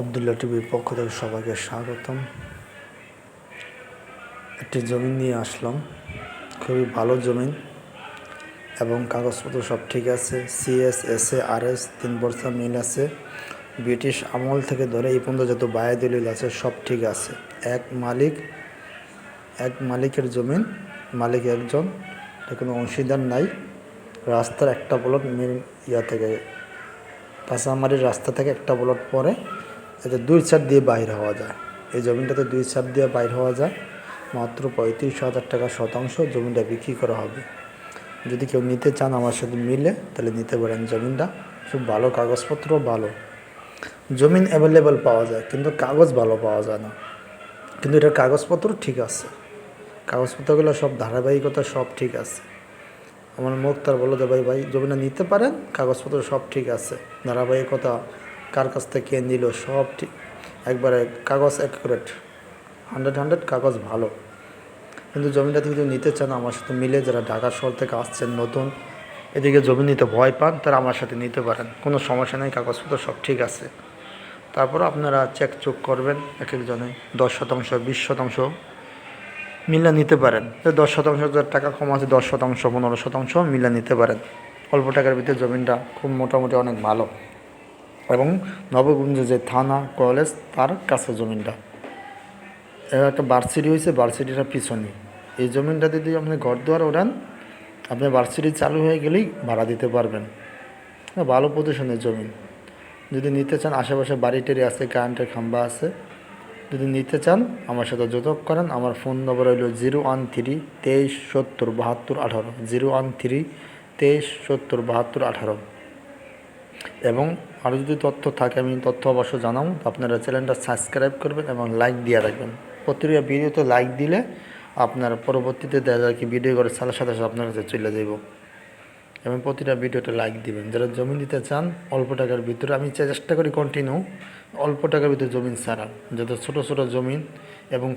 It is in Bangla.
আবদুল্লাহ টিভির পক্ষ থেকে সবাইকে স্বাগতম। একটি জমি নিয়ে আসলাম। খুবই ভালো জমি এবং কাগজপত্র সব ঠিক আছে। CS S A R S তিন বর্ষা মিল আছে। ব্রিটিশ আমল থেকে ধরে এই পর্যন্ত যত বায়া দলিল আছে সব ঠিক আছে। এক মালিক, এক মালিকের জমিন, মালিক একজন কোনো অংশীদার নাই। রাস্তার একটা প্লট মেন ইয়া থেকে কাঁচামারির রাস্তা থেকে একটা প্লট পরে এতে দুই চার দিয়ে বাইর হওয়া যায়। এই জমিটাতে দুই চার দিয়ে বাইর হওয়া যায়। মাত্র পঁয়ত্রিশ হাজার টাকা শতাংশ জমিটা বিক্রি করা হবে। যদি কেউ নিতে চান আমার সাথে মিলে, তাহলে নিতে পারেন জমিনটা। খুব ভালো কাগজপত্র, ভালো। জমিন অ্যাভেলেবেল পাওয়া যায়, কিন্তু কাগজ ভালো পাওয়া যায় না। কিন্তু এটার কাগজপত্র ঠিক আছে। কাগজপত্রগুলো সব ধারাবাহিকতা, সব ঠিক আছে। আমার মুখ তার বলো যে, ভাই ভাই জমিটা নিতে পারেন, কাগজপত্র সব ঠিক আছে। ধারাবাহিকতা কার কাছ থেকে নিল সব ঠিক একবারে কাগজ অ্যাকুরেট হান্ড্রেড হান্ড্রেড কাগজ ভালো। কিন্তু জমিটা যদি নিতে চান, আমার সাথে মিলে যারা ঢাকা শহর থেকে আসছেন, নতুন, এদিকে জমি নিতে ভয় পান, তারা আমার সাথে নিতে পারেন। কোনো সমস্যা নেই, কাগজপত্র সব ঠিক আছে। তারপর আপনারা চেক চুক করবেন, এক একজনে, দশ শতাংশ, বিশ শতাংশ মিলে নিতে পারেন। দশ শতাংশ যার টাকা কম আছে, দশ শতাংশ, পনেরো শতাংশ মিলে নিতে পারেন। অল্প টাকার ভিতরে জমিনটা খুব মোটামুটি অনেক ভালো। এবং নবগঞ্জে যে থানা, কলেজ, তার কাছে জমিনটা। একটা বার্সিটি হয়েছে বার্সিটিটা পিছনে। এই জমিনটা যদি আপনি ঘর দুয়ার ওড়ান, আপনি বার্সিটি চালু হয়ে গেলেই ভাড়া দিতে পারবেন। ভালো পজিশনের জমিন। যদি নিতে চান, আশেপাশে বাড়ি টেরি আছে কারেন্টের খাম্বা আছে, যদি নিতে চান, আমার সাথে যোগাযোগ করেন। আমার ফোন নম্বর হলো জিরো ওয়ান থ্রি তেইশ সত্তর বাহাত্তর আঠারো। জিরো ওয়ান থ্রি তেইশ সত্তর বাহাত্তর আঠারো। এবং আরও যদি তথ্য থাকে, আমি তথ্য অবশ্য জানাব। আপনারা চ্যানেলটা সাবস্ক্রাইব করবেন এবং লাইক দিয়ে রাখবেন। প্রতিটা ভিডিওতে লাইক দিলে আপনার পরবর্তীতে দেখা যায় কি ভিডিও করে সাথে সাথে সাথে আপনার কাছে চলে যাব এবং প্রতিটা ভিডিওতে লাইক দিবেন। যারা জমি দিতে চান, অল্প টাকার ভিতরে আমি চেষ্টা করি কন্টিনিউ অল্প টাকার ভিতরে জমিন ছাড়া। যাতে ছোটো ছোটো জমিন এবং